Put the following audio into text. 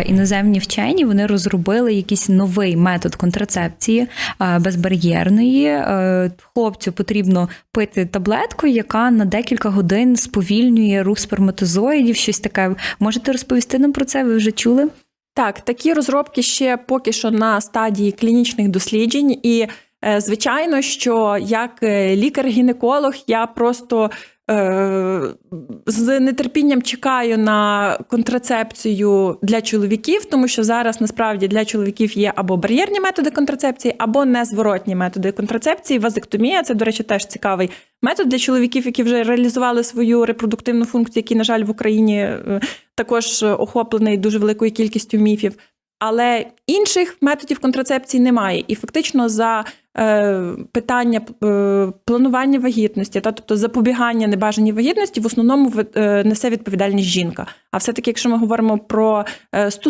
Іноземні вчені вони розробили якийсь новий метод контрацепції безбар'єрної. Е, Хлопцю потрібно пити таблетку, яка на декілька годин сповільнює рух сперматозоїдів. Щось таке. Можете розповісти нам про це? Ви вже чули? Так, такі розробки ще поки що на стадії клінічних досліджень, і звичайно, що як е, лікар-гінеколог я просто е, з нетерпінням чекаю на контрацепцію для чоловіків, тому що зараз насправді для чоловіків є або бар'єрні методи контрацепції, або незворотні методи контрацепції. Вазектомія це, до речі, теж цікавий метод для чоловіків, які вже реалізували свою репродуктивну функцію, який, на жаль, в Україні е, також охоплений дуже великою кількістю міфів. Але інших методів контрацепції немає. І фактично за е, питання е, планування вагітності, та тобто запобігання небажаній вагітності, в основному е, несе відповідальність жінка. А все-таки, якщо ми говоримо про е, стосунки,